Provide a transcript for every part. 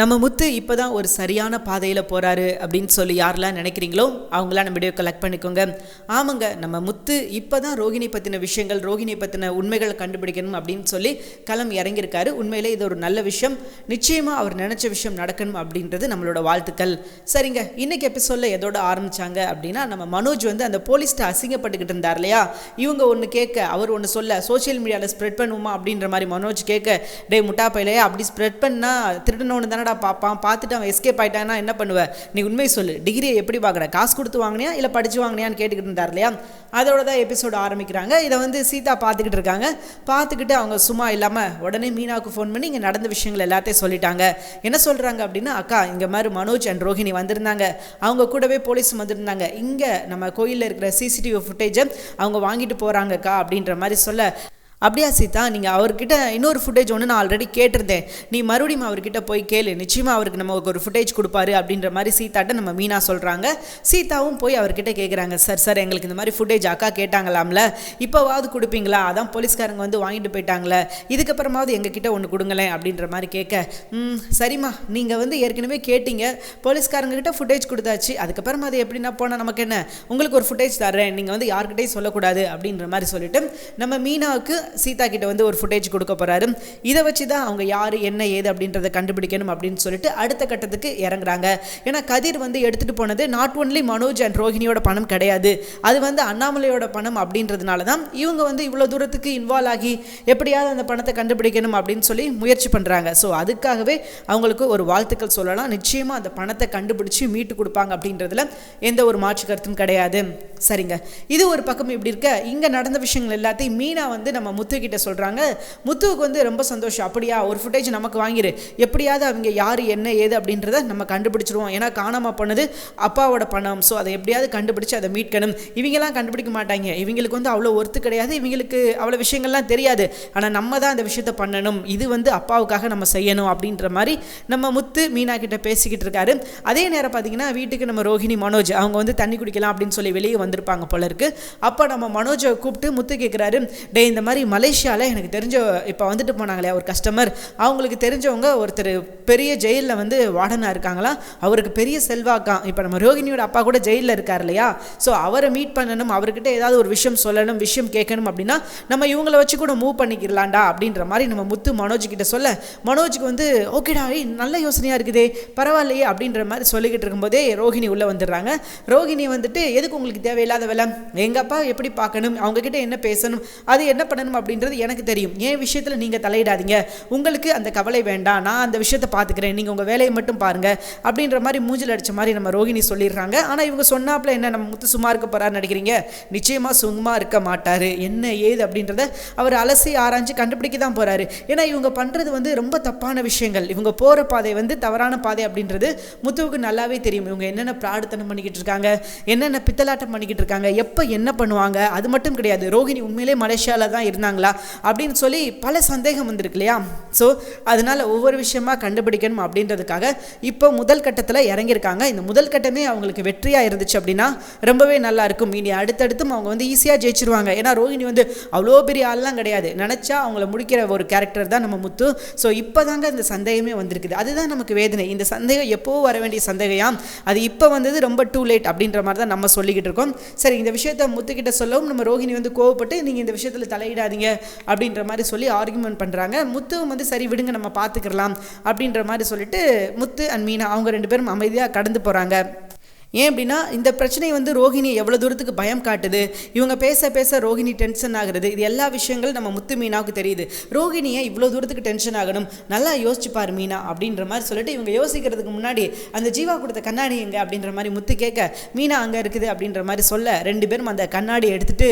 நம்ம முத்து இப்போ தான் ஒரு சரியான பாதையில் போகிறாரு அப்படின்னு சொல்லி யாரெல்லாம் நினைக்கிறீங்களோ அவங்களாம் நம்ம வீடியோ கலெக்ட் பண்ணிக்கோங்க. ஆமாங்க நம்ம முத்து இப்போ தான் ரோகிணி பற்றின விஷயங்கள் ரோகிணி பற்றின உண்மைகளை கண்டுபிடிக்கணும் அப்படின்னு சொல்லி களம் இறங்கியிருக்காரு. உண்மையிலே இது ஒரு நல்ல விஷயம். நிச்சயமாக அவர் நினச்ச விஷயம் நடக்கணும் அப்படின்றது நம்மளோட வாழ்த்துக்கள். சரிங்க இன்னைக்கு எபிசோடில் எதோட ஆரம்பிச்சாங்க அப்படின்னா நம்ம மனோஜ் வந்து அந்த போலீஸ்ட்ட அசிங்கப்பட்டுக்கிட்டு இருந்தார் இல்லையா? இவங்க ஒன்று கேட்க அவர் ஒன்று சொல்ல சோஷியல் மீடியாவில் ஸ்ப்ரெட் பண்ணுவோமா அப்படின்ற மாதிரி மனோஜ் கேட்க டே முட்டா பையிலையே அப்படி ஸ்ப்ரெட் பண்ணால் திருடனோன்னு தானடா பார்ப்பான் பார்த்துட்டு அவன் எஸ்கேப் ஆயிட்டானா என்ன பண்ணுவ? நீ உண்மை சொல்லு. டிகிரியை எப்படி பார்க்குற? காசு கொடுத்து வாங்கினியா? இல்லை படிச்சு வாங்கினியான்னு கேட்டுக்கிட்டு இருந்தார் இல்லையா? அதோட தான் எபிசோடு ஆரம்பிக்கிறாங்க. இதை வந்து சீதா பார்த்துக்கிட்டு இருக்காங்க. பார்த்துக்கிட்டு அவங்க சும்மா இல்லாமல் உடனே மீனாவுக்கு ஃபோன் பண்ணி இங்கே நடந்த விஷயங்கள் எல்லாத்தையும் சொல்லிட்டாங்க. என்ன சொல்கிறாங்க அப்படின்னா அக்கா இங்கே மாதிரி மனோஜ் அண்ட் ரோஹிணி வந்திருந்தாங்க. அவங்க கூடவே போலீஸ் வந்திருந்தாங்க. இங்கே நம்ம கோயிலில் இருக்கிற சிசிடிவி ஃபுட்டேஜை அவங்க வாங்கிட்டு போகிறாங்கக்கா அப்படின்ற மாதிரி சொல்ல அப்படியா சீதா? நீங்கள் அவர்கிட்ட இன்னொரு ஃபுட்டேஜ் ஒன்று நான் ஆல்ரெடி கேட்டிருந்தேன். நீ மறுபடியும் அவர்கிட்ட போய் கேளு. நிச்சயமாக அவருக்கு நமக்கு ஒரு ஃபுட்டேஜ் கொடுப்பாரு அப்படின்ற மாதிரி சீதாட்ட நம்ம மீனா சொல்கிறாங்க சீதாவும் போய் அவர்கிட்ட கேட்குறாங்க சார் சார் எங்களுக்கு இந்த மாதிரி ஃபுட்டேஜ் அக்கா கேட்டாங்களாம்ல. இப்போவாவது கொடுப்பீங்களா? அதான் போலீஸ்காரங்க வந்து வாங்கிட்டு போயிட்டாங்களே. இதுக்கப்புறமாவது எங்ககிட்ட ஒன்று கொடுங்களேன் அப்படின்ற மாதிரி கேட்க ம் சரிம்மா. நீங்கள் வந்து ஏற்கனவே கேட்டீங்க. போலீஸ்காரங்கக்கிட்ட ஃபுட்டேஜ் கொடுத்தாச்சு. அதுக்கப்புறமா அது எப்படின்னா போனால் நமக்கு என்ன? உங்களுக்கு ஒரு ஃபுட்டேஜ் தர்றேன். நீங்கள் வந்து யார்கிட்டையும் சொல்லக்கூடாது அப்படின்ற மாதிரி சொல்லிட்டு நம்ம மீனாவுக்கு சீதா கிட்ட வந்து ஒரு ஃபுட்டேஜ் கொடுக்க போகிறாரு இதை வச்சு தான் அவங்க யார் என்ன ஏது அப்படின்றத கண்டுபிடிக்கணும் அப்படின்னு சொல்லிட்டு அடுத்த கட்டத்துக்கு இறங்குறாங்க. ஏன்னா கதிர் வந்து எடுத்துகிட்டு போனது நாட் ஒன்லி மனோஜ் அண்ட் ரோஹிணியோட பணம் கிடையாது. அது வந்து அண்ணாமலையோட பணம் அப்படின்றதுனால தான் இவங்க வந்து இவ்வளோ தூரத்துக்கு இன்வால்வ் ஆகி எப்படியாவது அந்த பணத்தை கண்டுபிடிக்கணும் அப்படின்னு சொல்லி முயற்சி பண்ணுறாங்க ஸோ அதுக்காகவே அவங்களுக்கு ஒரு வாழ்த்துக்கள் சொல்லலாம். நிச்சயமாக அந்த பணத்தை கண்டுபிடிச்சி மீட்டு கொடுப்பாங்க அப்படின்றதுல எந்த ஒரு மாற்று கருத்தும் கிடையாது. சரிங்க. இது ஒரு பக்கம் இப்படி இருக்க? இங்கே நடந்த விஷயங்கள் எல்லாத்தையும் மீனா வந்து நம்ம முத்து கிட்ட சொல்கிறாங்க முத்துவுக்கு வந்து ரொம்ப சந்தோஷம். அப்படியா ஒரு ஃபுட்டேஜ் நமக்கு வாங்கிரு. எப்படியாவது அவங்க யார் என்ன ஏது அப்படின்றத நம்ம கண்டுபிடிச்சிருவோம். ஏன்னா காணாமல் போனது அப்பாவோட பணம். ஸோ அதை எப்படியாவது கண்டுபிடிச்சு அதை மீட்கணும். இவங்கெல்லாம் கண்டுபிடிக்க மாட்டாங்க. இவங்களுக்கு வந்து அவ்வளோ ஒர்த்து கிடையாது. இவங்களுக்கு அவ்வளோ விஷயங்கள்லாம் தெரியாது. ஆனால் நம்ம தான் அந்த விஷயத்த பண்ணணும். இது வந்து அப்பாவுக்காக நம்ம செய்யணும் அப்படின்ற மாதிரி நம்ம முத்து மீனா கிட்ட பேசிக்கிட்டு இருக்காரு. அதே நேரம் பார்த்தீங்கன்னா வீட்டுக்கு நம்ம ரோஹிணி மனோஜ் அவங்க வந்து தண்ணி குடிக்கலாம் அப்படின்னு சொல்லி வெளியே வந்திருப்பாங்க போல இருக்கு. அப்போ நம்ம மனோஜை கூப்பிட்டு முத்து கேட்குறாரு டே இந்த மாதிரி மலேசியாவில் எனக்கு தெரிஞ்ச இப்போ வந்துட்டு போனாங்களே ஒரு கஸ்டமர் அவங்களுக்கு தெரிஞ்சவங்க ஒருத்தர் பெரிய ஜெயிலில் வந்து வார்டனாக இருக்காங்களா? அவருக்கு பெரிய செல்வாக்காம் இப்போ நம்ம ரோகிணியோட அப்பா கூட ஜெயிலில் இருக்கார் இல்லையா? ஸோ அவரை மீட் பண்ணணும் அவர்கிட்ட ஏதாவது ஒரு விஷயம் சொல்லணும் விஷயம் கேட்கணும் அப்படின்னா நம்ம இவங்கள வச்சு கூட மூவ் பண்ணிக்கிறலாம்டா அப்படின்ற மாதிரி நம்ம முத்து மனோஜ் கிட்ட சொல்ல மனோஜுக்கு வந்து ஓகேடா ஏய் நல்ல யோசனையாக இருக்குதே பரவாயில்லையே அப்படின்ற மாதிரி சொல்லிக்கிட்டு இருக்கும்போதே ரோஹிணி உள்ளே வந்துடுறாங்க. ரோஹிணி வந்துட்டு எதுக்கு உங்களுக்கு தேவையில்லாத வேலை எங்கள் அப்பா எப்படி பார்க்கணும்? அவங்கக்கிட்ட என்ன பேசணும்? அது என்ன பண்ணணும் அப்படின்றது எனக்கு தெரியும். என் விஷயத்தில் நீங்கள் தலையிடாதீங்க. உங்களுக்கு அந்த கவலை வேண்டாம். நான் அந்த விஷயத்தை பார்த்துக்கிறேன். நீங்கள் உங்கள் வேலையை மட்டும் பாருங்கள் அப்படின்ற மாதிரி மூஞ்சில் அடித்த மாதிரி நம்ம ரோஹிணி சொல்லிடுறாங்க. ஆனால் இவங்க சொன்னாப்பில் என்ன நம்ம முத்து சும்மா இருக்க போகிறான்னு நினைக்கிறீங்க? நிச்சயமாக சும்மா இருக்க மாட்டார். என்ன ஏது அப்படின்றத அவர் அலசி ஆராய்ஞ்சு கண்டுபிடிக்க தான் போகிறாரு ஏன்னா இவங்க பண்ணுறது வந்து ரொம்ப தப்பான விஷயங்கள். இவங்க போகிற பாதை வந்து தவறான பாதை அப்படின்றது முத்துவுக்கு நல்லாவே தெரியும். இவங்க என்னென்ன பிராடுத்தனம் பண்ணிக்கிட்டு இருக்காங்க? என்னென்ன பித்தலாட்டம் பண்ணிக்கிட்டு இருக்காங்க? எப்போ என்ன பண்ணுவாங்க? அது மட்டும் கிடையாது. ரோஹிணி உண்மையிலே மலேசியாவில் தான் இருந்தாங்களா அப்படின்னு சொல்லி பல சந்தேகம் வந்திருக்கு இல்லையா? ஸோ அதனால் ஒவ்வொரு விஷயமா கண்டுபிடிக்கணும் அப்படின்றதுக்காக இப்போ முதல் கட்டத்தில் இறங்கியிருக்காங்க. இந்த முதல் கட்டமே அவங்களுக்கு வெற்றியாக இருந்துச்சு அப்படின்னா ரொம்பவே நல்லா இருக்கும். இனி அடுத்தடுத்தும் அவங்க வந்து ஈஸியாக ஜெயிச்சிருவாங்க. ஏன்னா ரோஹிணி வந்து அவ்வளோ பெரிய ஆள்லாம் கிடையாது. நினச்சா அவங்கள முடிக்கிற ஒரு கேரக்டர் தான் நம்ம முத்து. ஸோ இப்போ தாங்க இந்த சந்தேகமே வந்திருக்குது. அதுதான் நமக்கு வேதனை. இந்த சந்தேகம் எப்போ வர வேண்டிய சந்தேகம் அது இப்போ வந்தது ரொம்ப டூ லேட் அப்படின்ற மாதிரி தான் நம்ம சொல்லிக்கிட்டு இருக்கோம். சரி இந்த விஷயத்த முத்துக்கிட்ட சொல்லவும் நம்ம ரோஹிணி வந்து கோவப்பட்டு நீங்கள் இந்த விஷயத்தில் தலையிடாது தலையிடாதீங்க அப்படின்ற மாதிரி சொல்லி ஆர்குமெண்ட் பண்ணுறாங்க முத்துவும் வந்து சரி விடுங்க நம்ம பார்த்துக்கலாம் அப்படின்ற மாதிரி சொல்லிட்டு முத்து அண்ட் மீனா அவங்க ரெண்டு பேரும் அமைதியாக கடந்து போகிறாங்க ஏன் அப்படின்னா இந்த பிரச்சனை வந்து ரோஹிணி எவ்வளோ தூரத்துக்கு பயம் காட்டுது? இவங்க பேச பேச ரோஹிணி டென்ஷன் ஆகுறது. இது எல்லா விஷயங்களும் நம்ம முத்து மீனாவுக்கு தெரியுது. ரோஹிணியை இவ்வளோ தூரத்துக்கு டென்ஷன் ஆகணும். நல்லா யோசிச்சுப்பார் மீனா அப்படின்ற மாதிரி சொல்லிட்டு இவங்க யோசிக்கிறதுக்கு முன்னாடி அந்த ஜீவா கொடுத்த கண்ணாடி எங்கே? அப்படின்ற மாதிரி முத்து கேட்க மீனா அங்கே இருக்குது அப்படின்ற மாதிரி சொல்ல ரெண்டு பேரும் அந்த கண்ணாடி எடுத்துட்டு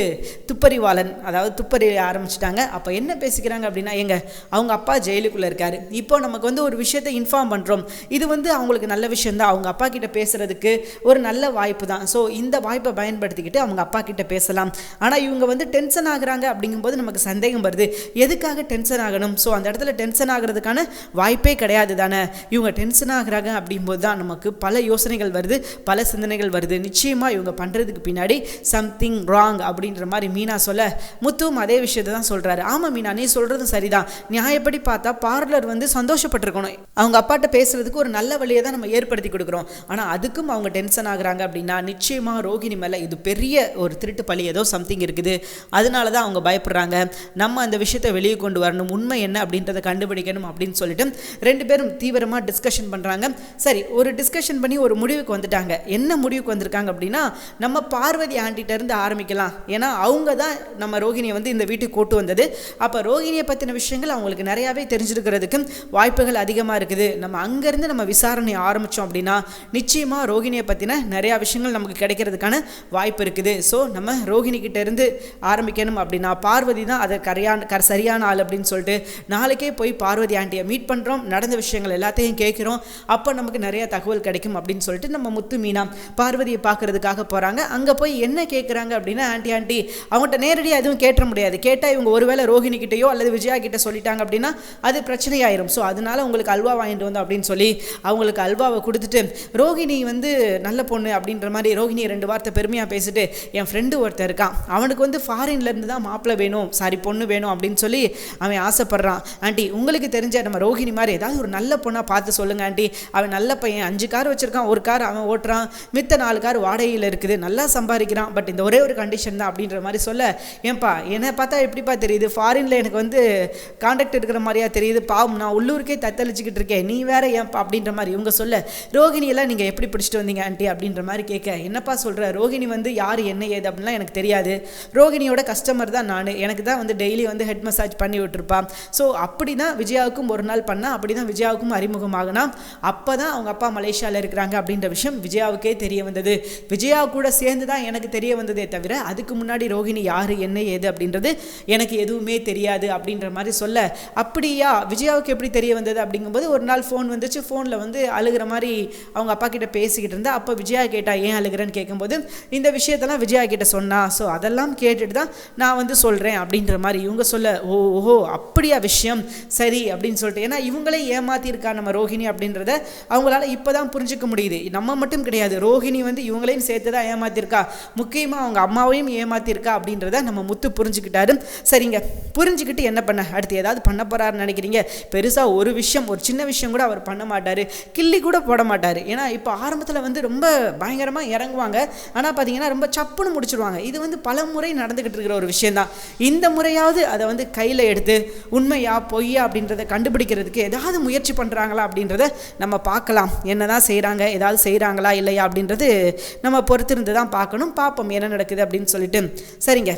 துப்பறிவாளன் அதாவது துப்பறி ஆரம்பிச்சிட்டாங்க. அப்போ என்ன பேசிக்கிறாங்க அப்படின்னா எங்க அவங்க அப்பா ஜெயிலுக்குள்ளே இருக்காரு. இப்போ நமக்கு வந்து ஒரு விஷயத்தை இன்ஃபார்ம் பண்ணுறோம் இது வந்து அவங்களுக்கு நல்ல விஷயம் தான் அவங்க அப்பா கிட்ட பேசுகிறதுக்கு ஒரு நல்ல வாய்ப்பு தான். ஸோ இந்த வாய்ப்பை பயன்படுத்திக்கிட்டு அவங்க அப்பா கிட்ட பேசலாம். ஆனால் இவங்க வந்து டென்ஷன் ஆகுறாங்க அப்படிங்கும்போது நமக்கு சந்தேகம் வருது. எதுக்காக டென்ஷன் ஆகணும்? ஸோ அந்த இடத்துல டென்ஷன் ஆகிறதுக்கான வாய்ப்பே கிடையாது தானே? இவங்க டென்ஷன் ஆகுறாங்க அப்படிங்கும்போது தான் நமக்கு பல யோசனைகள் வருது பல சிந்தனைகள் வருது. நிச்சயமாக இவங்க பண்ணுறதுக்கு பின்னாடி சம்திங் ராங் அப்படின்ற மாதிரி மீனா சொல்ல முத்துவும் அதே விஷயத்தை தான் சொல்கிறாரு ஆமாம் மீனா நீ சொல்கிறதும் சரிதான். நியாயப்படி பார்த்தா பார்லர் வந்து சந்தோஷப்பட்டிருக்கணும். அவங்க அப்பாட்ட பேசுறதுக்கு ஒரு நல்ல வழியை தான் நம்ம ஏற்படுத்தி கொடுக்குறோம். ஆனால் அதுக்கும் அவங்க டென்ஷன் ஆகுறாங்க அப்படின்னா நிச்சயமாக ரோகிணி மேலே இது பெரிய ஒரு திருட்டு பழி ஏதோ சம்திங் இருக்குது. அதனால தான் அவங்க பயப்படுறாங்க. நம்ம அந்த விஷயத்தை வெளியே கொண்டு வரணும். உண்மை என்ன அப்படின்றத கண்டுபிடிக்கணும் அப்படின்னு சொல்லிட்டு ரெண்டு பேரும் தீவிரமாக டிஸ்கஷன் பண்ணுறாங்க சரி ஒரு டிஸ்கஷன் பண்ணி ஒரு முடிவுக்கு வந்துட்டாங்க. என்ன முடிவுக்கு வந்திருக்காங்க அப்படின்னா நம்ம பார்வதி ஆண்டிகிட்ட இருந்து ஆரம்பிக்கலாம். ஏன்னா அவங்க தான் நம்ம ரோகிணியை வந்து இந்த வீட்டுக்கு கூட்டு வந்தது. அப்போ ரோகிணியை பற்றின விஷயங்கள் அவங்களுக்கு நிறையாவே தெரிஞ்சிருக்கிறதுக்கு வாய்ப்புகள் அதிகமாக இருக்குது. நம்ம அங்கேருந்து நம்ம விசாரணை ஆரம்பித்தோம் அப்படின்னா நிச்சயமாக ரோகிணியை பற்றின நிறையா விஷயங்கள் நமக்கு கிடைக்கிறதுக்கான வாய்ப்பு இருக்குது. ஸோ நம்ம ரோகிணி இருந்து ஆரம்பிக்கணும் அப்படின்னா பார்வதி தான் அதை கரையான கர சரியான ஆள் அப்படின்னு சொல்லிட்டு நாளைக்கே போய் பார்வதி ஆண்டியை மீட் பண்ணுறோம் நடந்த விஷயங்கள் எல்லாத்தையும் கேட்குறோம். அப்போ நமக்கு நிறைய தகவல் கிடைக்கும் அப்படின்னு சொல்லிட்டு நம்ம முத்து மீனா பார்வதியை பார்க்கறதுக்காக போகிறாங்க அங்கே போய் என்ன கேட்குறாங்க அப்படின்னா ஆண்டி ஆண்டி அவங்கள்ட்ட நேரடியாக எதுவும் கேட்ட முடியாது. கேட்டால் இவங்க ஒருவேளை ரோஹிணி கிட்டேயோ அல்லது விஜயா கிட்ட சொல்லிட்டாங்க அப்படின்னா அது பிரச்சனையாயிரும். ஸோ அதனால உங்களுக்கு அல்வா வாங்கிட்டு வந்தோம் அப்படின்னு சொல்லி அவங்களுக்கு அல்வாவை கொடுத்துட்டு ரோஹிணி வந்து நல்ல பொண்ணு அப்படின்ற மாதிரி ரோஹிணி ரெண்டு வார்த்தை பெருமையாக பேசிட்டு என் ஃப்ரெண்டு ஒருத்தர் இருக்கான். அவனுக்கு வந்து ஃபாரின்லேருந்து தான் மாப்பிள்ளை வேணும். சாரி பொண்ணு வேணும் அப்படின்னு சொல்லி அவன் ஆசைப்பட்றான். ஆண்டி உங்களுக்கு தெரிஞ்ச நம்ம ரோஹிணி மாதிரி ஏதாவது ஒரு நல்ல பொண்ணாக பார்த்து சொல்லுங்க ஆண்டி அவன் நல்ல பையன். அஞ்சு கார் வச்சுருக்கான் ஒரு கார் அவன் ஓட்டுறான். மித்த நாலு கார் வாடகையில் இருக்குது. நல்லா சம்பாதிக்கிறான். பட் இந்த ஒரே ஒரு கண்டிஷன் தான் அப்படின்ற மாதிரி சொல்ல ஏன்பா என்னை பார்த்தா எப்படிப்பா தெரியுது? ஃபாரினில் எனக்கு வந்து கான்டாக்ட் இருக்கிற மாதிரியா தெரியுது? பாவம் நான் உள்ளூருக்கே தத்தளிச்சுக்கிட்டு இருக்கேன். நீ வேற ஏன்பா அப்படின்ற மாதிரி இவங்க சொல்ல ரோகிணியெல்லாம் நீங்கள் எப்படி பிடிச்சிட்டு வந்தீங்க ஆண்டி அப்படின்ற மாதிரி கேட்க என்னப்பா சொல்கிற ரோகிணி வந்து யார்? என்ன ஏது? அப்படின்லாம் எனக்கு தெரியாது. ரோகிணியோட கஸ்டமர் தான் நான். எனக்கு தான் வந்து டெய்லி வந்து ஹெட் மசாஜ் பண்ணி விட்டுருப்பான் ஸோ அப்படி தான் விஜயாவுக்கும் ஒரு நாள் பண்ணால் அப்படி தான் விஜயாவுக்கும் அறிமுகமாகனா அப்போ தான் அவங்க அப்பா மலேசியாவில் இருக்கிறாங்க அப்படின்ற விஷயம் விஜயாவுக்கே தெரிய வந்தது. விஜயா கூட சேர்ந்து தான் எனக்கு தெரிய வந்ததே தவிர அதுக்கு முன்னாடி ரோகிணி யார்? என்ன ஏது? அப்படின்றது எனக்கு எதுவுமே தெரியாது அப்படின்ற மாதிரி சொல்ல அப்படியா? விஜயாவுக்கு எப்படி தெரிய வந்தது? அப்படிங்கும்போது ஒரு நாள் ஃபோன் வந்துச்சு. ஃபோனில் வந்து அழுகிற மாதிரி அவங்க அப்பா கிட்ட பேசிக்கிட்டு இருந்தா அப்போ விஜயா கேட்டா ஏன் அழுகிறேன்னு கேட்கும்போது இந்த விஷயத்தெல்லாம் விஜயா கிட்ட சொன்னா ஸோ அதெல்லாம் கேட்டுட்டு தான் நான் வந்து சொல்கிறேன் அப்படின்ற மாதிரி இவங்க சொல்ல ஓ ஓஹோ அப்படியா விஷயம்? சரி அப்படின்னு சொல்லிட்டு. ஏன்னா இவங்களே ஏமாத்திருக்கா நம்ம ரோஹிணி அப்படின்றத அவங்களால இப்போ தான் புரிஞ்சுக்க முடியுது. நம்ம மட்டும் கிடையாது. ரோஹிணி வந்து இவங்களையும் சேர்த்து தான் ஏமாத்திருக்கா. முக்கியமாக அவங்க அம்மாவையும் ஏமாத்திருக்கா அப்படின்றத நம்ம முத்து புரிஞ்சுக்கிட்டாரு. சரிங்க. புரிஞ்சுக்கிட்டு என்ன பண்ண? அடுத்து ஏதாவது பண்ண போறாருன்னு நினைக்கிறீங்க? பெருசாக ஒரு விஷயம் ஒரு சின்ன விஷயம் கூட அவர் பண்ண மாட்டார். கிள்ளி கூட போட மாட்டார். ஏன்னா இப்போ ஆரம்பத்தில் வந்து ரொம்ப ரொம்ப பயங்கரமாக இறங்குவாங்க. ஆனால் பார்த்தீங்கன்னா ரொம்ப சப்புன்னு முடிச்சிருவாங்க. இது வந்து பல முறை நடந்துக்கிட்டு இருக்கிற ஒரு விஷயந்தான் இந்த முறையாவது அதை வந்து கையில் எடுத்து உண்மையா பொய்யா அப்படின்றத கண்டுபிடிக்கிறதுக்கு ஏதாவது முயற்சி பண்ணுறாங்களா அப்படின்றத நம்ம பார்க்கலாம். என்ன தான் செய்கிறாங்க ஏதாவது செய்கிறாங்களா இல்லையா அப்படின்றது நம்ம பொறுத்திருந்து தான் பார்க்கணும். பார்ப்போம் என்ன நடக்குது அப்படின்னு சொல்லிட்டு. சரிங்க.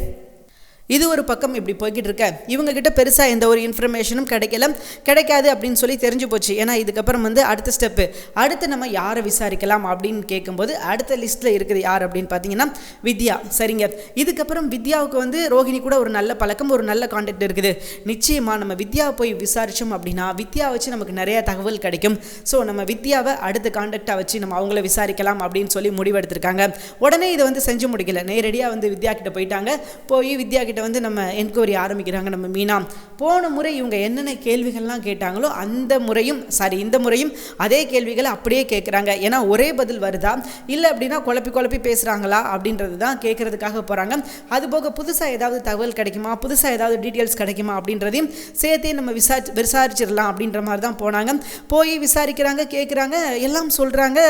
இது ஒரு பக்கம் இப்படி போய்கிட்டு இருக்க இவங்கக்கிட்ட பெருசாக எந்த ஒரு இன்ஃபர்மேஷனும் கிடைக்கல. கிடைக்காது அப்படின்னு சொல்லி தெரிஞ்சு போச்சு. ஏன்னா இதுக்கப்புறம் வந்து அடுத்த ஸ்டெப்பு அடுத்து நம்ம யாரை விசாரிக்கலாம் அப்படின்னு கேட்கும்போது அடுத்த லிஸ்ட்டில் இருக்குது யார் அப்படின்னு பார்த்தீங்கன்னா வித்யா. சரிங்க. இதுக்கப்புறம் வித்யாவுக்கு வந்து ரோஹிணி கூட ஒரு நல்ல பழக்கம் ஒரு நல்ல கான்டாக்ட் இருக்குது. நிச்சயமாக நம்ம வித்யாவை போய் விசாரித்தோம் அப்படின்னா வித்யா வச்சு நமக்கு நிறைய தகவல் கிடைக்கும். ஸோ நம்ம வித்யாவை அடுத்த கான்டாக்டாக வச்சு நம்ம அவங்கள விசாரிக்கலாம் அப்படின்னு சொல்லி முடிவெடுத்திருக்காங்க. உடனே இதை வந்து செஞ்சு முடிக்கல. நேரடியாக வந்து வித்யா கிட்ட போயிட்டாங்க. போய் வித்யா கிட்ட வந்து நம்ம என்கொயரி ஆரம்பிக்கிறாங்க. நம்ம மீனா போன முறை இவங்க என்னென்ன கேள்விகள்லாம் கேட்டாங்களோ அந்த முறையும் சாரி இந்த முறையும் அதே கேள்விகளை அப்படியே கேட்குறாங்க ஏன்னா ஒரே பதில் வருதா? இல்லை அப்படின்னா குழப்பி குழப்பி பேசுகிறாங்களா அப்படின்றது தான் கேட்குறதுக்காக போகிறாங்க அதுபோக புதுசாக ஏதாவது தகவல் கிடைக்குமா? புதுசாக ஏதாவது டீட்டெயில்ஸ் கிடைக்குமா? அப்படின்றதையும் சேர்த்தே நம்ம விசாரி விசாரிச்சிடலாம் அப்படின்ற மாதிரி தான் போனாங்க. போய் விசாரிக்கிறாங்க கேட்குறாங்க எல்லாம் சொல்கிறாங்க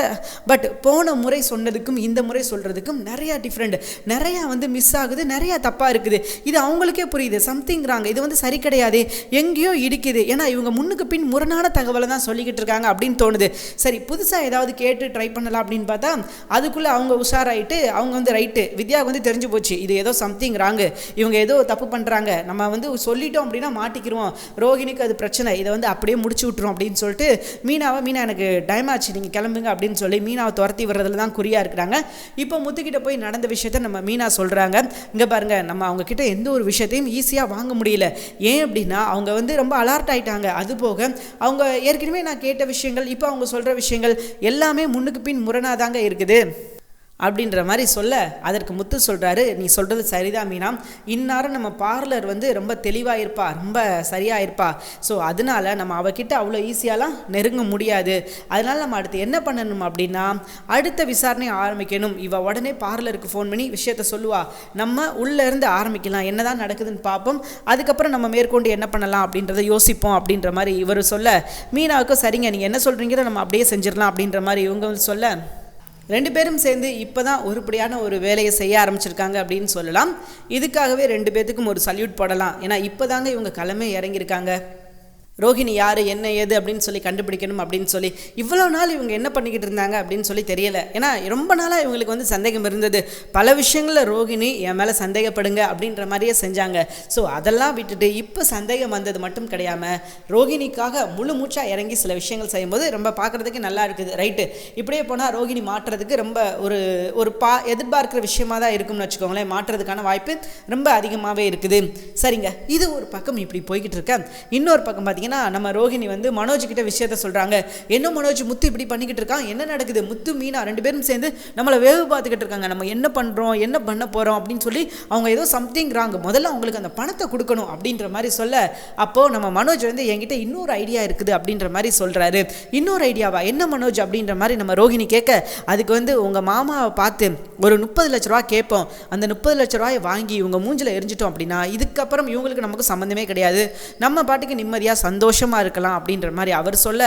பட் போன முறை சொன்னதுக்கும் இந்த முறை சொல்கிறதுக்கும் நிறையா டிஃப்ரெண்ட் நிறையா வந்து மிஸ் ஆகுது. நிறையா தப்பாக இருக்குது. இது அவங்களுக்கே புரியுது. சம்திங்கிறாங்க இது வந்து சரி கிடையாது. எங்கேயோ இடிக்குது. ஏன்னா இவங்க முன்னுக்கு பின் முரணான தகவலை தான் சொல்லிக்கிட்டு இருக்காங்க அப்படின்னு தோணுது. சரி புதுசாக ஏதாவது கேட்டு ட்ரை பண்ணலாம் அப்படின்னு பார்த்தா அதுக்குள்ளே அவங்க உஷாராயிட்டு அவங்க வந்து ரைட்டு வித்யாவுக்கு வந்து தெரிஞ்சு போச்சு. இது ஏதோ சம்திங் ராங்கு இவங்க ஏதோ தப்பு பண்ணுறாங்க நம்ம வந்து சொல்லிட்டோம் அப்படின்னா மாட்டிக்கிறோம் ரோஹிணிக்கு அது பிரச்சனை. இதை வந்து அப்படியே முடிச்சு விட்டுரும் அப்படின்னு சொல்லிட்டு மீனாவை மீனா எனக்கு டைம் ஆச்சு. நீங்கள் கிளம்புங்க அப்படின்னு சொல்லி மீனாவை துரத்தி விடுறதுல தான் குறியாக இருக்கிறாங்க. இப்போ முத்துக்கிட்ட போய் நடந்த விஷயத்த நம்ம மீனா சொல்கிறாங்க இங்கே பாருங்க. நம்ம அவங்க கிட்ட எந்த ஒரு விஷயத்தையும் ஈஸியாக வாங்க முடியல. ஏன் அப்படின்னா அவங்க வந்து ரொம்ப அலர்ட் ஆகிட்டாங்க அது போக அவங்க ஏற்கனவே நான் கேட்ட விஷயங்கள் இப்போ அவங்க சொல்கிற விஷயங்கள் எல்லாமே முன்னுக்கு பின் முரணாதாங்க இருக்குது. அப்படின்ற மாதிரி சொல்ல அதற்கு முத்து சொல்கிறாரு நீ சொல்கிறது சரிதான் மீனா? இந்நேரம் நம்ம பார்லர் வந்து ரொம்ப தெளிவாக இருப்பா ரொம்ப சரியாக இருப்பா. ஸோ அதனால நம்ம அவகிட்ட அவ்வளோ ஈஸியாலாம் நெருங்க முடியாது. அதனால் நம்ம அடுத்து என்ன பண்ணணும் அப்படின்னா அடுத்த விசாரணை ஆரம்பிக்கணும். இவ உடனே பார்லருக்கு ஃபோன் பண்ணி விஷயத்த சொல்லுவா. நம்ம உள்ளேருந்து ஆரம்பிக்கலாம் ஆரம்பிக்கலாம். என்னதான் நடக்குதுன்னு பார்ப்போம். அதுக்கப்புறம் நம்ம மேற்கொண்டு என்ன பண்ணலாம் அப்படின்றத யோசிப்போம் அப்படின்ற மாதிரி இவர் சொல்ல மீனாவுக்கும் சரிங்க நீங்கள் என்ன சொல்கிறீங்கிறத நம்ம அப்படியே செஞ்சிடலாம் அப்படின்ற மாதிரி இவங்க சொல்ல ரெண்டு பேரும் சேர்ந்து இப்போ தான் உருப்படியான ஒரு வேலையை செய்ய ஆரம்பிச்சிருக்காங்க அப்படின்னு சொல்லலாம். இதுக்காகவே ரெண்டு பேர்த்துக்கும் ஒரு சல்யூட் போடலாம். ஏன்னா இப்போ தாங்க இவங்க கிளம்பி இறங்கியிருக்காங்க. ரோஹிணி யார் என்ன ஏது அப்படின்னு சொல்லி கண்டுபிடிக்கணும் அப்படின்னு சொல்லி. இவ்வளோ நாள் இவங்க என்ன பண்ணிக்கிட்டு இருந்தாங்க அப்படின்னு சொல்லி தெரியல. ஏன்னா ரொம்ப நாளாக இவங்களுக்கு வந்து சந்தேகம் இருந்தது. பல விஷயங்களில் ரோஹிணி என் மேலே சந்தேகப்படுங்க அப்படின்ற மாதிரியே செஞ்சாங்க. ஸோ அதெல்லாம் விட்டுட்டு இப்போ சந்தேகம் வந்தது மட்டும் கிடையாமல் ரோஹிணிக்காக முழு மூச்சாக இறங்கி சில விஷயங்கள் செய்யும்போது ரொம்ப பார்க்குறதுக்கு நல்லா இருக்குது. ரைட்டு இப்படியே போனால் ரோஹிணி மாற்றுறதுக்கு ரொம்ப ஒரு ஒரு பா எதிர்பார்க்குற விஷயமா தான் இருக்கும்னு வச்சுக்கோங்களேன். மாற்றுறதுக்கான வாய்ப்பு ரொம்ப அதிகமாகவே இருக்குது. சரிங்க. இது ஒரு பக்கம் இப்படி போய்கிட்டு இருக்க. இன்னொரு பக்கம் பார்த்தீங்கன்னா பார்த்தீங்கன்னா நம்ம ரோஹிணி வந்து மனோஜ் கிட்ட விஷயத்த சொல்கிறாங்க என்ன மனோஜ் முத்து இப்படி பண்ணிக்கிட்டு இருக்கான்? என்ன நடக்குது? முத்து மீனா ரெண்டு பேரும் சேர்ந்து நம்மளை வேவு பார்த்துக்கிட்டு இருக்காங்க. நம்ம என்ன பண்ணுறோம் என்ன பண்ண போகிறோம் அப்படின்னு சொல்லி அவங்க ஏதோ சம்திங் ராங் முதல்ல அவங்களுக்கு அந்த பணத்தை கொடுக்கணும் அப்படின்ற மாதிரி சொல்ல அப்போது நம்ம மனோஜ் வந்து என்கிட்ட இன்னொரு ஐடியா இருக்குது அப்படின்ற மாதிரி சொல்கிறாரு இன்னொரு ஐடியாவா என்ன மனோஜ்? அப்படின்ற மாதிரி நம்ம ரோஹிணி கேட்க அதுக்கு வந்து உங்கள் மாமாவை பார்த்து ஒரு முப்பது லட்ச ரூபா கேட்போம். அந்த முப்பது லட்ச ரூபாயை வாங்கி இவங்க மூஞ்சில் எரிஞ்சிட்டோம் அப்படின்னா இதுக்கப்புறம் இவங்களுக்கு நமக்கு சம்மந்தமே கிடையாது. நம்ம பாட்டுக்கு நிம்மதியாக சந்தோஷமாக இருக்கலாம் அப்படின்ற மாதிரி அவர் சொல்ல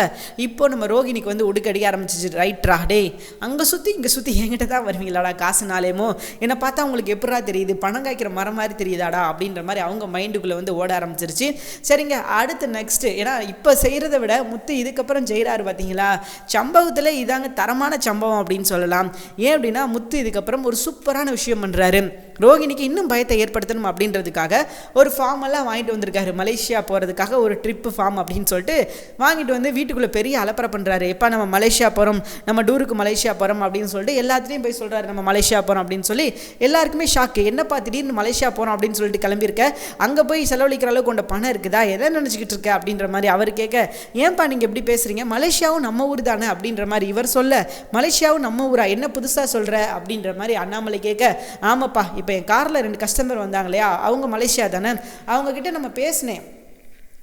இப்போ நம்ம ரோகிணிக்கு வந்து உடுக்கடிக்க ஆரம்பிச்சிச்சு. ரைட்ரா டே அங்கே சுற்றி இங்கே சுற்றி என்கிட்ட தான் வருவீங்களாடா காசுனாலேமோ என்னை பார்த்தா உங்களுக்கு எப்படா தெரியுது? பணம் காய்க்கிற மரம் மாதிரி தெரியுதாடா? அப்படின்ற மாதிரி அவங்க மைண்டுக்குள்ளே வந்து ஓட ஆரம்பிச்சிருச்சு. சரிங்க அடுத்து நெக்ஸ்ட்டு ஏன்னா இப்போ செய்கிறத விட முத்து இதுக்கப்புறம் செய்கிறாரு பார்த்தீங்களா சம்பவத்தில் இதாங்க தரமான சம்பவம் அப்படின்னு சொல்லலாம். ஏன் அப்படின்னா முத்து இதுக்கப்புறம் ஒரு சூப்பரான விஷயம் பண்ணுறாரு ரோகிணிக்கு இன்னும் பயத்தை ஏற்படுத்தணும் அப்படின்றதுக்காக ஒரு ஃபார்ம் எல்லாம் வாங்கிட்டு வந்திருக்காரு. மலேசியா போகிறதுக்காக ஒரு ட்ரிப்பு ஃபார்ம் அப்படின்னு சொல்லிட்டு வாங்கிட்டு வந்து வீட்டுக்குள்ளே பெரிய அலப்பறை பண்ணுறாரு எப்போ நம்ம மலேசியா போகிறோம் நம்ம டூருக்கு மலேசியா போகிறோம் அப்படின்னு சொல்லிட்டு எல்லாத்துலேயும் போய் சொல்கிறாரு நம்ம மலேசியா போகிறோம் அப்படின்னு சொல்லி எல்லாருக்குமே ஷாக்கு என்னப்பா திடீர்னு மலேசியா போகிறோம் அப்படின்னு சொல்லிட்டு கிளம்பியிருக்க? அங்கே போய் செலவழிக்கிற அளவுக்கு கொண்ட பணம் இருக்குதா? எதை நினச்சிக்கிட்டு இருக்க? அப்படின்ற மாதிரி அவர் கேட்க ஏன்பா நீங்கள் எப்படி பேசுகிறீங்க மலேசியாவும் நம்ம ஊர் தானே? அப்படின்ற மாதிரி இவர் சொல்ல மலேசியாவும் நம்ம ஊரா? என்ன புதுசாக சொல்கிற அப்படின்ற மாதிரி அண்ணாமலை கேட்க ஆமாப்பா இப்போ என் காரில் ரெண்டு கஸ்டமர் வந்தாங்க இல்லையா? அவங்க மலேசியா தானே? அவங்கக்கிட்ட நம்ம பேசினேன்.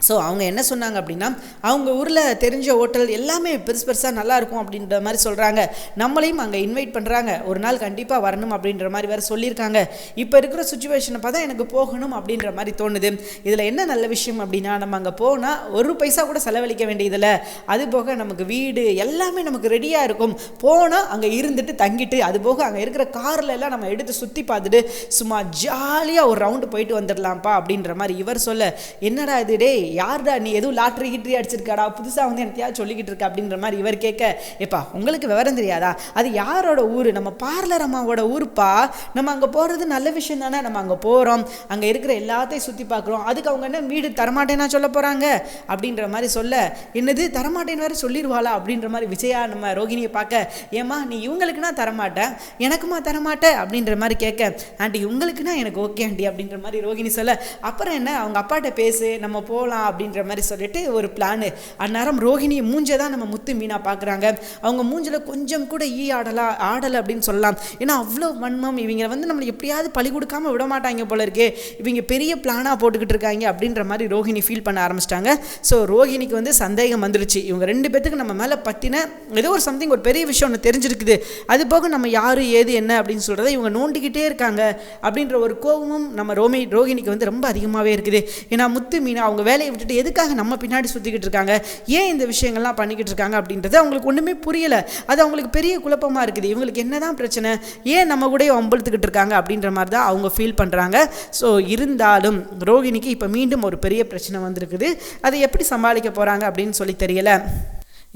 ஸோ அவங்க என்ன சொன்னாங்க அப்படின்னா அவங்க ஊரில் தெரிஞ்ச ஹோட்டல் எல்லாமே பெருசு பெருசாக நல்லாயிருக்கும் அப்படின்ற மாதிரி சொல்கிறாங்க நம்மளையும் அங்கே இன்வைட் பண்ணுறாங்க ஒரு நாள் கண்டிப்பாக வரணும் அப்படின்ற மாதிரி வேறு சொல்லியிருக்காங்க. இப்போ இருக்கிற சுச்சுவேஷனை பார்த்தா எனக்கு போகணும் அப்படின்ற மாதிரி தோணுது. இதில் என்ன நல்ல விஷயம் அப்படின்னா நம்ம அங்கே போனால் ஒரு பைசா கூட செலவழிக்க வேண்டியதில்ல. அது போக நமக்கு வீடு எல்லாமே நமக்கு ரெடியாக இருக்கும். போனால் அங்கே இருந்துட்டு தங்கிட்டு அது போக அங்கே இருக்கிற காரில் எல்லாம் நம்ம எடுத்து சுற்றி பார்த்துட்டு சும்மா ஜாலியாக ஒரு ரவுண்டு போயிட்டு வந்துடலாம்ப்பா அப்படின்ற மாதிரி இவர் சொல்ல என்னடா இது டேய் யார்டா நீ எதுவும் லாட்ரி கிட்ரி அடிச்சிருக்காடா? புதுசாக வந்து எனத்தையா சொல்லிக்கிட்டு இருக்க அப்படின்ற மாதிரி இவர் கேட்க எப்பா உங்களுக்கு விவரம் தெரியாதா? அது யாரோட ஊர்? நம்ம பார்லர் அம்மாவோட ஊருப்பா. நம்ம அங்கே போகிறது நல்ல விஷயம் தானே? நம்ம அங்கே போகிறோம் அங்கே இருக்கிற எல்லாத்தையும் சுற்றி பார்க்குறோம். அதுக்கு அவங்க என்ன வீடு தரமாட்டேன்னா சொல்ல போகிறாங்க அப்படின்ற மாதிரி சொல்ல என்னது தரமாட்டேன்னு வேறு சொல்லிடுவாளா? அப்படின்ற மாதிரி விஜயா நம்ம ரோகிணியை பார்க்க ஏம்மா நீ இவங்களுக்குனா தரமாட்டேன் எனக்குமா தரமாட்டேன் அப்படின்ற மாதிரி கேட்க ஆண்டி உங்களுக்குன்னா எனக்கு ஓகே ஆண்டி அப்படின்ற மாதிரி ரோகிணி சொல்ல அப்புறம் என்ன? அவங்க அப்பாட்ட பேசு. நம்ம போகலாம் அப்படின்ற மாதிரி சொல்லிட்டு ஒரு பிளானு அந்நேரம் ரோஹிணியை மூஞ்சை தான் நம்ம முத்து மீனா பார்க்குறாங்க. அவங்க மூஞ்சில் கொஞ்சம் கூட ஈ ஆடலா ஆடலை அப்படின்னு சொல்லலாம். ஏன்னா அவ்வளோ வன்மம். இவங்க வந்து நம்மளை எப்படியாவது பழி கொடுக்காம விட மாட்டாங்க போல இருக்கே. இவங்க பெரிய பிளானாக போட்டுக்கிட்டு இருக்காங்க அப்படின்ற மாதிரி ரோஹிணி ஃபீல் பண்ண ஆரம்பிச்சிட்டாங்க. ஸோ ரோஹிணிக்கு வந்து சந்தேகம் வந்துருச்சு. இவங்க ரெண்டு பேத்துக்கு நம்ம மேலே பற்றின ஏதோ ஒரு சம்திங் ஒரு பெரிய விஷயம் ஒன்று தெரிஞ்சிருக்குது. அது போக நம்ம யார் ஏது என்ன அப்படின்னு சொல்கிறத இவங்க நோண்டிக்கிட்டே இருக்காங்க அப்படின்ற ஒரு கோபமும் நம்ம ரோமி ரோஹிணிக்கு வந்து ரொம்ப அதிகமாகவே இருக்குது. ஏன்னா முத்து மீனா அவங்க வேலையை விட்டுட்டு எதுக்காக நம்ம பின்னாடி சுற்றிக்கிட்டு இருக்காங்க? ஏன் இந்த விஷயங்கள்லாம் பண்ணிக்கிட்டு இருக்காங்க அப்படின்றது அவங்களுக்கு ஒன்றுமே புரியலை. அது அவங்களுக்கு பெரிய குழப்பமாக இருக்குது. இவங்களுக்கு என்ன தான் பிரச்சனை? ஏன் நம்ம கூட அம்பலத்துக்கிட்டு இருக்காங்க அப்படின்ற மாதிரி தான் அவங்க ஃபீல் பண்ணுறாங்க ஸோ இருந்தாலும் ரோகிணிக்கு இப்போ மீண்டும் ஒரு பெரிய பிரச்சனை வந்திருக்குது. அதை எப்படி சமாளிக்க போகிறாங்க அப்படின்னு சொல்லி தெரியலை.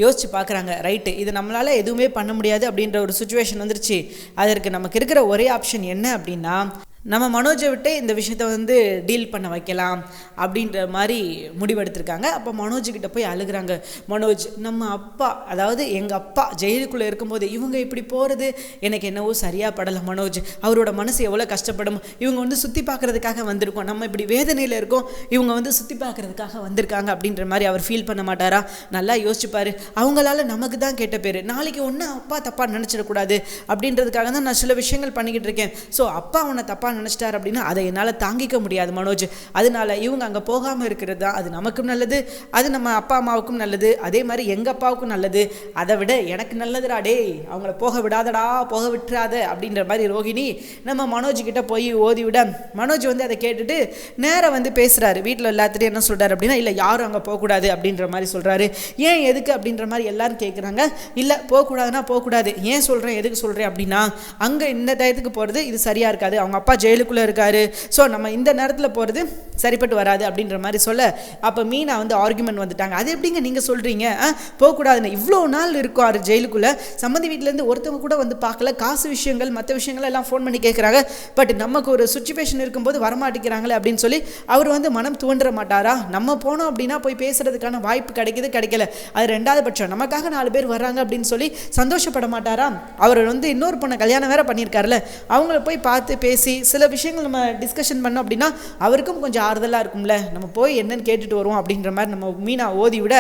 யோசிச்சு பார்க்குறாங்க ரைட்டு இது நம்மளால் எதுவுமே பண்ண முடியாது அப்படின்ற ஒரு சுச்சுவேஷன் வந்துருச்சு. அதற்கு நமக்கு இருக்கிற ஒரே ஆப்ஷன் என்ன அப்படின்னா நம்ம மனோஜை விட்டே இந்த விஷயத்த வந்து டீல் பண்ண வைக்கலாம் அப்படின்ற மாதிரி முடிவெடுத்திருக்காங்க. அப்போ மனோஜ்கிட்ட போய் அழுகுறாங்க. மனோஜ் நம்ம அப்பா அதாவது எங்கள் அப்பா ஜெயிலுக்குள்ளே இருக்கும்போது இவங்க இப்படி போகிறது எனக்கு என்னவோ சரியாக படலை மனோஜ். அவரோட மனசு எவ்வளோ கஷ்டப்படும்? இவங்க வந்து சுற்றி பார்க்குறதுக்காக வந்திருக்கோம். நம்ம இப்படி வேதனையில் இருக்கோம். இவங்க வந்து சுற்றி பார்க்குறதுக்காக வந்திருக்காங்க அப்படின்ற மாதிரி அவர் ஃபீல் பண்ண மாட்டாரா? நல்லா யோசிச்சுப்பார் அவங்களால நமக்கு தான் கேட்ட பேர். நாளைக்கு ஒன்றும் அப்பா தப்பாக நினச்சிடக்கூடாது அப்படின்றதுக்காக தான் நான் சில விஷயங்கள் பண்ணிக்கிட்டு இருக்கேன். ஸோ அப்பா அவனை தப்பாக நினச்சிட்டார் அப்படின்னா அதை என்னால் தாங்கிக்க முடியாது மனோஜ். அதனால இவங்க அங்கே போகாமல் இருக்கிறது தான் அது நமக்கும் நல்லது அது நம்ம அப்பா அம்மாவுக்கும் நல்லது அதே மாதிரி எங்கள் அப்பாவுக்கும் நல்லது. அதை விட எனக்கு நல்லதுடா டேய் அவங்கள போக விடாதடா போக விட்டுறாத அப்படின்ற மாதிரி ரோகிணி நம்ம மனோஜ் கிட்ட போய் ஓதி விட மனோஜ் வந்து அதை கேட்டுட்டு நேராக வந்து பேசுகிறாரு வீட்டில் எல்லாத்துட்டையும் என்ன சொல்கிறார் அப்படின்னா இல்லை யாரும் அங்கே போகக்கூடாது அப்படின்ற மாதிரி சொல்கிறாரு ஏன் எதுக்கு? அப்படின்ற மாதிரி எல்லாரும் கேட்குறாங்க இல்லை போகக்கூடாதுன்னா போகக்கூடாது. ஏன் சொல்கிறேன் எதுக்கு சொல்கிறேன் அப்படின்னா அங்கே இந்த டயத்துக்கு போகிறது இது சரியாக இருக்காது. அவங்க அப்பா ஜெயிலுக்குள்ளே இருக்காரு. ஸோ நம்ம இந்த நேரத்தில் போகிறது சரிப்பட்டு வராது அப்படின்ற மாதிரி சொல்ல அப்போ மீனா வந்து ஆர்குமெண்ட் வந்துட்டாங்க. அது எப்படிங்க நீங்கள் சொல்கிறீங்க போகக்கூடாதுன்னு. இவ்வளோ நாள் இருக்கும் ஜெயிலுக்குள்ளே. சம்மந்தி வீட்டிலேருந்து ஒருத்தவங்க கூட வந்து பார்க்கல. காசு விஷயங்கள் மற்ற விஷயங்கள் எல்லாம் ஃபோன் பண்ணி கேட்குறாங்க பட் நமக்கு ஒரு சுச்சுவேஷன் இருக்கும்போது வரமாட்டேங்கிறாங்களே அப்படின்னு சொல்லி அவர் வந்து மனம் தோன்ற மாட்டாரா? நம்ம போனோம் அப்படின்னா போய் பேசுறதுக்கான வாய்ப்பு கிடைக்கிது கிடைக்கல. அது ரெண்டாவது பட்சம். நமக்காக நாலு பேர் வர்றாங்க அப்படின்னு சொல்லி சந்தோஷப்பட மாட்டாரா? அவர் வந்து இன்னொரு பொண்ணை கல்யாணம் வேற பண்ணியிருக்காருல்ல. அவங்கள போய் பார்த்து பேசி சில விஷயங்கள் நம்ம டிஸ்கஷன் பண்ணோம் அப்படின்னா அவருக்கும் கொஞ்சம் ஆறுதலாக இருக்கும்ல. நம்ம போய் என்னன்னு கேட்டுட்டு வருவோம் அப்படின்ற மாதிரி நம்ம மீனா ஓதி விட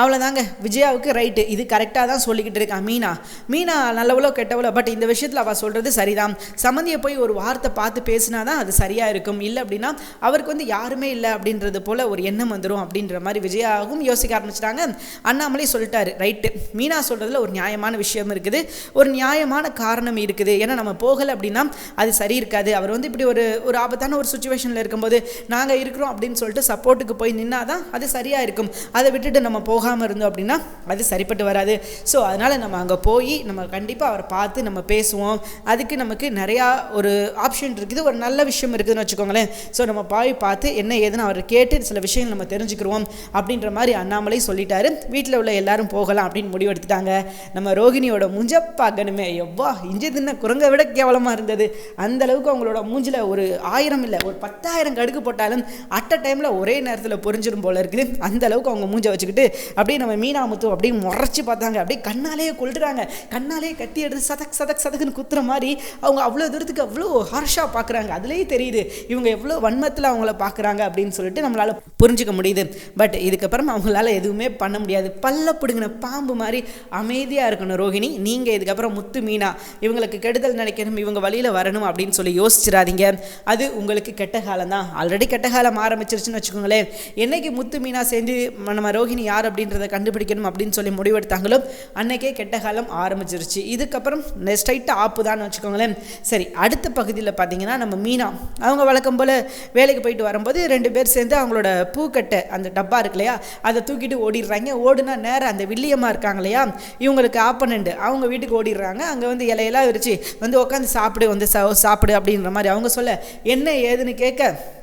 அவ்வளோதாங்க விஜயாவுக்கு ரைட்டு இது கரெக்டாக தான் சொல்லிக்கிட்டு இருக்கா மீனா. மீனா நல்லவளோ கெட்டவளோ பட் இந்த விஷயத்தில் அவள் சொல்கிறது சரிதான். சம்மந்தியை போய் ஒரு வார்த்தை பார்த்து பேசினா தான் அது சரியாக இருக்கும். இல்லை அப்படின்னா அவருக்கு வந்து யாருமே இல்லை அப்படின்றது போல் ஒரு எண்ணம் வந்துடும் அப்படின்ற மாதிரி விஜயாவும் யோசிக்க ஆரம்பிச்சிட்டாங்க. அண்ணாமலை சொல்லிட்டாரு ரைட்டு மீனா சொல்கிறதுல ஒரு நியாயமான விஷயம் இருக்குது. ஒரு நியாயமான காரணம் இருக்குது. ஏன்னா நம்ம போகலை அப்படின்னா அது சரி இருக்காது. அவர் வந்து இப்படி ஒரு ஒரு ஆபத்தான ஒரு சுச்சுவேஷனில் இருக்கும்போது நாங்கள் இருக்கிறோம் அப்படின்னு சொல்லிட்டு சப்போர்ட்டுக்கு போய் நின்னா தான் அது சரியாக இருக்கும். அதை விட்டுட்டு நம்ம போக போகாமல் இருந்தோம் அப்படின்னா அது சரிப்பட்டு வராது. ஸோ அதனால் நம்ம அங்கே போய் நம்ம கண்டிப்பாக அவரை பார்த்து நம்ம பேசுவோம். அதுக்கு நமக்கு நிறையா ஒரு ஆப்ஷன் இருக்குது ஒரு நல்ல விஷயம் இருக்குதுன்னு வச்சுக்கோங்களேன். ஸோ நம்ம போய் பார்த்து என்ன ஏதுன்னு அவர் கேட்டு சில விஷயங்கள் நம்ம தெரிஞ்சுக்கிறோம் அப்படின்ற மாதிரி அண்ணாமலை சொல்லிட்டாரு. வீட்டில் உள்ள எல்லாரும் போகலாம் அப்படின்னு முடிவெடுத்துட்டாங்க நம்ம ரோகிணியோட முஞ்ச பார்க்கணுமே. எவ்வா இஞ்சி தின்ன குரங்கை விட கேவலமாக இருந்தது. அந்த அளவுக்கு அவங்களோட மூஞ்சில் ஒரு ஆயிரம் இல்லை ஒரு பத்தாயிரம் கடுக்கு போட்டாலும் அட்ட டைமில் ஒரே நேரத்தில் புரிஞ்சிடும் போல இருக்குது. அந்த அளவுக்கு அவங்க மூஞ்சை வச்சுக்கிட்டு அப்படியே நம்ம மீனாமுத்து அப்படியே முறைச்சி பார்த்தாங்க. அப்படியே கண்ணாலேயே கொள்ளுறாங்க கண்ணாலேயே கட்டி எடுத்து சதக் சதக் சதக்குன்னு குத்துற மாதிரி அவங்க அவ்வளோ தூரத்துக்கு அவ்வளோ ஹார்ஷாக பார்க்குறாங்க. அதுலேயே தெரியுது இவங்க எவ்வளோ வன்மத்தில் அவங்கள பார்க்குறாங்க அப்படின்னு சொல்லிட்டு நம்மளால் புரிஞ்சுக்க முடியுது. பட் இதுக்கப்புறம் அவங்களால எதுவுமே பண்ண முடியாது. பல்ல பிடுங்கின பாம்பு மாதிரி அமைதியாக இருக்கணும் ரோஹிணி. நீங்கள் இதுக்கப்புறம் முத்து மீனா இவங்களுக்கு கெடுதல் நினைக்கணும் இவங்க வழியில் வரணும் அப்படின்னு சொல்லி யோசிச்சிடாதீங்க. அது உங்களுக்கு கெட்ட காலம் தான் ஆல்ரெடி கெட்ட காலம் ஆரம்பிச்சிருச்சுன்னு வச்சுக்கோங்களேன். என்னைக்கு முத்து மீனா சேர்ந்து நம்ம ரோஹிணி யார் அப்படின்றத கண்டுபிடிக்கணும் அப்படின்னு சொல்லி முடிவெடுத்தாங்களோ அன்னைக்கே கெட்ட காலம் ஆரம்பிச்சிருச்சு. இதுக்கப்புறம் ஸ்ட்ரைட்டாக ஆப்பு தான் வச்சுக்கோங்களேன். சரி அடுத்த பகுதியில் பார்த்தீங்கன்னா நம்ம மீனா. அவங்க வழக்கம் போல் வேலைக்கு போயிட்டு வரும்போது ரெண்டு பேர் சேர்ந்து அவங்களோட பூக்கட்டை அந்த டப்பா இருக்கு இல்லையா அதை தூக்கிட்டு ஓடிடுறாங்க. ஓடுனா நேரம் அந்த வில்லியம்மா இருக்காங்க இல்லையா இவங்களுக்கு ஆப்பனண்ட் அவங்க வீட்டுக்கு ஓடிடுறாங்க. அங்கே வந்து இலையெல்லாம் விரிச்சு வந்து உட்காந்து சாப்பிடு வந்து சா- சாப்பிடு அப்படின்ற மாதிரி அவங்க சொல்ல என்ன ஏதுன்னு கேட்க?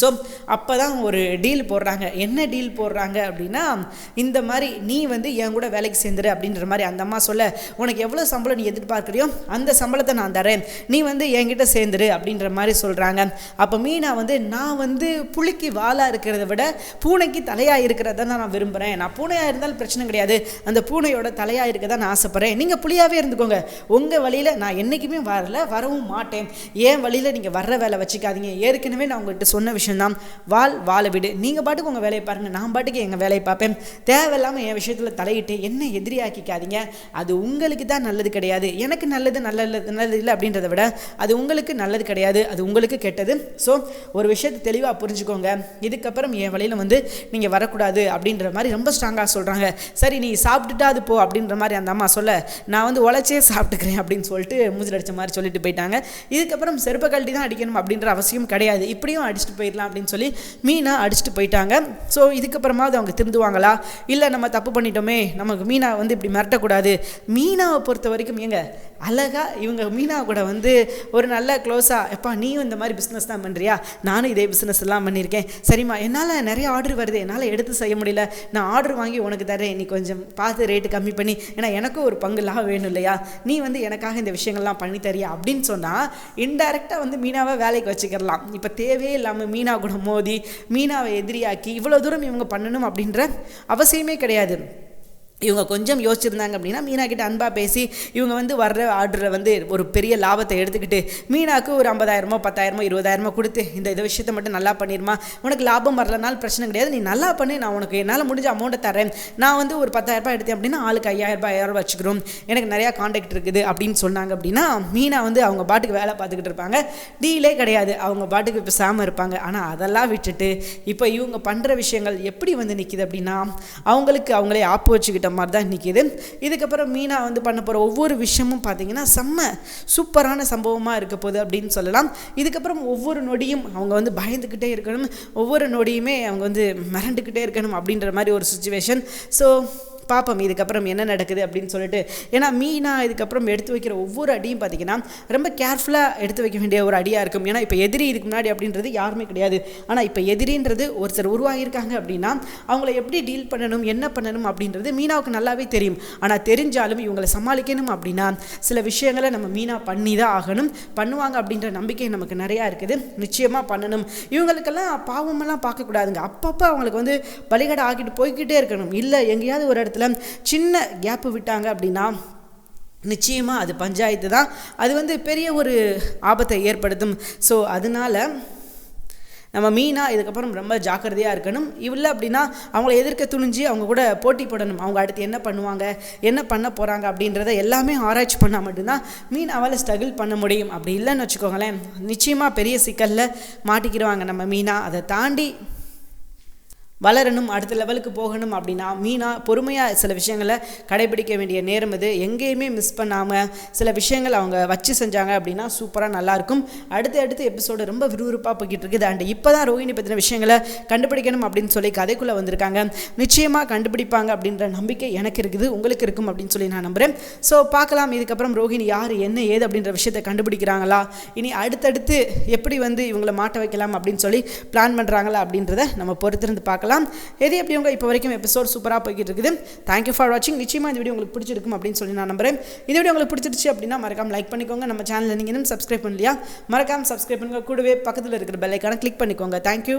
ஸோ அப்போ தான் ஒரு டீல் போடுறாங்க. என்ன டீல் போடுறாங்க அப்படின்னா இந்த மாதிரி நீ வந்து என் கூட வேலைக்கு சேர்ந்துரு அப்படின்ற மாதிரி அந்த அம்மா சொல்ல உனக்கு எவ்வளோ சம்பளம் நீ எதிர்பார்க்குறியோ அந்த சம்பளத்தை நான் தரேன். நீ வந்து என்கிட்ட சேர்ந்துரு அப்படின்ற மாதிரி சொல்கிறாங்க அப்போ மீனா வந்து நான் வந்து புளிக்கு வாலாக இருக்கிறத விட பூனைக்கு தலையாக இருக்கிறத தான் நான் விரும்புகிறேன் நான் பூனையாக இருந்தாலும் பிரச்சனை கிடையாது. அந்த பூனையோட தலையாக இருக்க தான் நான் ஆசைப்பட்றேன். நீங்கள் புலியாகவே இருந்துக்கோங்க. உங்கள் வழியில் நான் என்றைக்குமே வரல வரவும் மாட்டேன். ஏன் வழியில் நீங்கள் வர்ற வேலை வச்சுக்காதீங்க. ஏற்கனவே நான் உங்கள்கிட்ட சொன்ன விஷயம்தான். வால் வாழ விடு. நீங்கள் பாட்டுக்கு உங்கள் வேலையை பாருங்கள் நான் பாட்டுக்கு எங்கள் வேலையை பார்ப்பேன். தேவையில்லாமல் என் விஷயத்தில் தலையிட்டு என்ன எதிரியாக்கிக்காதீங்க. அது உங்களுக்கு தான் நல்லது கிடையாது. எனக்கு நல்லது நல்லது நல்லது இல்லை அப்படின்றத விட அது உங்களுக்கு நல்லது கிடையாது. அது உங்களுக்கு கெட்டது. ஸோ ஒரு விஷயத்தை தெளிவாக புரிஞ்சுக்கோங்க. இதுக்கப்புறம் என் வழியில் வந்து நீங்கள் வரக்கூடாது அப்படின்ற மாதிரி ரொம்ப ஸ்ட்ராங்காக சொல்கிறாங்க சரி நீ சாப்பிட்டுட்டா அது போ அப்படின்ற மாதிரி அந்த அம்மா சொல்ல நான் வந்து உழைச்சே சாப்பிட்டுக்கிறேன் அப்படின்னு சொல்லிட்டு மூஞ்சில் அடித்த மாதிரி சொல்லிட்டு போயிட்டாங்க. இதுக்கப்புறம் செருப்ப கழட்டி தான் அடிக்கணும் அப்படின்ற அவசியம் கிடையாது. இப்படியும் அடிச்சுட்டு அடிச்சுட்டு போயிடலாம் அப்படின்னு சொல்லி மீனா அடிச்சுட்டு போயிட்டாங்க. ஸோ இதுக்கப்புறமாவது அவங்க திருந்துவாங்களா? இல்லை நம்ம தப்பு பண்ணிட்டோமே நமக்கு மீனா வந்து இப்படி மிரட்டக்கூடாது. மீனாவை பொறுத்த வரைக்கும் ஏங்க அழகா இவங்க மீனா கூட வந்து ஒரு நல்ல க்ளோஸாக எப்பா நீயும் இந்த மாதிரி பிஸ்னஸ் தான் பண்ணுறியா நானும் இதே பிஸ்னஸ் எல்லாம் பண்ணியிருக்கேன். சரிம்மா என்னால் நிறைய ஆர்டர் வருது. என்னால் எடுத்து செய்ய முடியல. நான் ஆர்டர் வாங்கி உனக்கு தரேன் நீ கொஞ்சம் பார்த்து ரேட்டு கம்மி பண்ணி. ஏன்னா எனக்கும் ஒரு பங்கு லாபம் வேணும் இல்லையா? நீ வந்து எனக்காக இந்த விஷயங்கள்லாம் பண்ணி தரியா அப்படின்னு சொன்னால் இன்டெரக்டாக வந்து மீனாவை வேலைக்கு வச்சுக்கிறலாம். இப்போ தேவையே இல்லாமல் மீனா கூட மோதி மீனாவை எதிரியாக்கி இவ்வளோ தூரம் இவங்க பண்ணணும் அப்படின்ற அவசியமே கிடையாது. இவங்க கொஞ்சம் யோசிச்சிருந்தாங்க அப்படின்னா மீனா கிட்ட அன்பாக பேசி இவங்க வந்து வர்ற ஆர்டரை வந்து ஒரு பெரிய லாபத்தை எடுத்துக்கிட்டு மீனாக்கு ஒரு ஐம்பதாயிரமோ பத்தாயிரமோ இருபதாயிரமோ கொடுத்து இந்த இது விஷயத்தை மட்டும் நல்லா பண்ணிடுமா உனக்கு லாபம் வரலனாலும் பிரச்சனை கிடையாது. நீ நல்லா பண்ணி. நான் உனக்கு என்னால் முடிஞ்ச அமௌண்ட்டை தரேன். நான் வந்து ஒரு பத்தாயிரரூபா எடுத்தேன் அப்படின்னா ஆளுக்கு ஐயாயிரம் ரூபாய் ஐயாயிரம் ரூபாய் வச்சுக்கிறோம். எனக்கு நிறையா காண்டாக்ட் இருக்குது அப்படின்னு சொன்னாங்க அப்படின்னா மீனா வந்து அவங்க பாட்டுக்கு வேலை பார்த்துக்கிட்டு இருப்பாங்க. டீலே கிடையாது. அவங்க பாட்டுக்கு இப்போ சாம இருப்பாங்க. ஆனால் அதெல்லாம் விட்டுட்டு இப்போ இவங்க பண்ணுற விஷயங்கள் எப்படி வந்து நிற்கிது அப்படின்னா அவங்களுக்கு அவங்களே ஆப்பு வச்சுக்கிட்ட மாதிரி தான் நிற்கிது இதுக்கப்புறம் மீனா வந்து பண்ண போகிற ஒவ்வொரு விஷயமும் பார்த்தீங்கன்னா செம்ம சூப்பரான சம்பவமாக இருக்க போகுது அப்படின்னு சொல்லலாம். இதுக்கப்புறம் ஒவ்வொரு நொடியும் அவங்க வந்து பயந்துக்கிட்டே இருக்கணும். ஒவ்வொரு நொடியுமே அவங்க வந்து மிரண்டுக்கிட்டே இருக்கணும் அப்படின்ற மாதிரி ஒரு சுச்சுவேஷன் ஸோ பார்ப்போம் இதுக்கப்புறம் என்ன நடக்குது அப்படின்னு சொல்லிட்டு. ஏன்னா மீனா இதுக்கப்புறம் எடுத்து வைக்கிற ஒவ்வொரு அடியும் பார்த்தீங்கன்னா ரொம்ப கேர்ஃபுல்லாக எடுத்து வைக்க வேண்டிய ஒரு அடியாக இருக்கும். ஏன்னா இப்போ எதிரி இதுக்கு முன்னாடி அப்படின்றது யாருமே கிடையாது. ஆனால் இப்போ எதிரின்றது ஒருத்தர் உருவாகியிருக்காங்க அப்படின்னா அவங்கள எப்படி டீல் பண்ணணும் என்ன பண்ணணும் அப்படின்றது மீனாவுக்கு நல்லாவே தெரியும். ஆனால் தெரிஞ்சாலும் இவங்களை சமாளிக்கணும் அப்படின்னா சில விஷயங்களை நம்ம மீனா பண்ணி தான் ஆகணும். பண்ணுவாங்க அப்படின்ற நம்பிக்கை நமக்கு நிறையா இருக்குது. நிச்சயமாக பண்ணணும். இவங்களுக்கெல்லாம் பாவமெல்லாம் பார்க்கக்கூடாதுங்க. அப்பப்போ அவங்களுக்கு வந்து பலிகடை ஆக்கிட்டு போய்கிட்டே இருக்கணும். இல்லை எங்கேயாவது ஒரு இடத்துல சின்ன கேப்பு விட்டாங்க அப்படின்னா நிச்சயமாக அது பஞ்சாயத்து தான். அது வந்து பெரிய ஒரு ஆபத்தை ஏற்படுத்தும். ஸோ அதனால் நம்ம மீனாக இதுக்கப்புறம் ரொம்ப ஜாக்கிரதையாக இருக்கணும். இல்லை அப்படின்னா அவங்கள எதிர்க்க துணிஞ்சு அவங்க கூட போட்டி போடணும். அவங்க அடுத்து என்ன பண்ணுவாங்க? என்ன பண்ண போகிறாங்க அப்படின்றத எல்லாமே ஆராய்ச்சி பண்ணால் மட்டும்தான் மீன் அவளை ஸ்ட்ரகிள் பண்ண முடியும். அப்படி இல்லைன்னு வச்சுக்கோங்களேன். நிச்சயமாக பெரிய சிக்கலில் மாட்டிக்கிடுவாங்க நம்ம மீனாக அதை தாண்டி வளரணும் அடுத்த லெவலுக்கு போகணும் அப்படின்னா மீனாக பொறுமையாக சில விஷயங்களை கடைபிடிக்க வேண்டிய நேரம் இது எங்கேயுமே மிஸ் பண்ணாமல் சில விஷயங்கள் அவங்க வச்சு செஞ்சாங்க அப்படின்னா சூப்பராக நல்லாயிருக்கும் அடுத்து அடுத்து எபிசோடு ரொம்ப விறுவிறுப்பாக போய்கிட்டு இருக்குது. அண்ட் இப்போ தான் ரோஹிணி பற்றின விஷயங்களை கண்டுபிடிக்கணும் அப்படின்னு சொல்லி கதைக்குள்ளே வந்திருக்காங்க. நிச்சயமாக கண்டுபிடிப்பாங்க அப்படின்ற நம்பிக்கை எனக்கு இருக்குது உங்களுக்கு இருக்கும் அப்படின்னு சொல்லி நான் நம்புகிறேன் ஸோ பார்க்கலாம். இதுக்கப்புறம் ரோஹிணி யார் என்ன ஏது அப்படின்ற விஷயத்தை கண்டுபிடிக்கிறாங்களா? இனி அடுத்தடுத்து எப்படி வந்து இவங்களை மாட்ட வைக்கலாம் அப்படின்னு சொல்லி பிளான் பண்ணுறாங்களா அப்படின்றத நம்ம பொறுத்திருந்து பார்க்கலாம். எது எப்படி உங்க இப்போ வரைக்கும் எபிசோட் சூப்பராக போய்கிட்டு இருக்குது தேங்க்யூ ஃபார் வாட்சிங் நிச்சயமாக இந்த வீடியோ உங்களுக்கு பிடிச்சிருக்கும் அப்படின்னு சொல்லி நான் நம்புறேன். இந்த வீடியோ உங்களுக்கு பிடிச்சிருச்சு அப்படின்னா மறக்காம லைக் பண்ணிக்கோங்க. நம்ம சேனலில் நீங்கள் இன்னும் சப்ஸ்கிரைப் பண்ணலையா? மறக்காம சப்ஸ்கிரைப் பண்ணுங்க. கூடவே பக்கத்தில் இருக்கிற பெல்லைக்கான கிளிக் பண்ணிக்கோங்க. தேங்க்யூ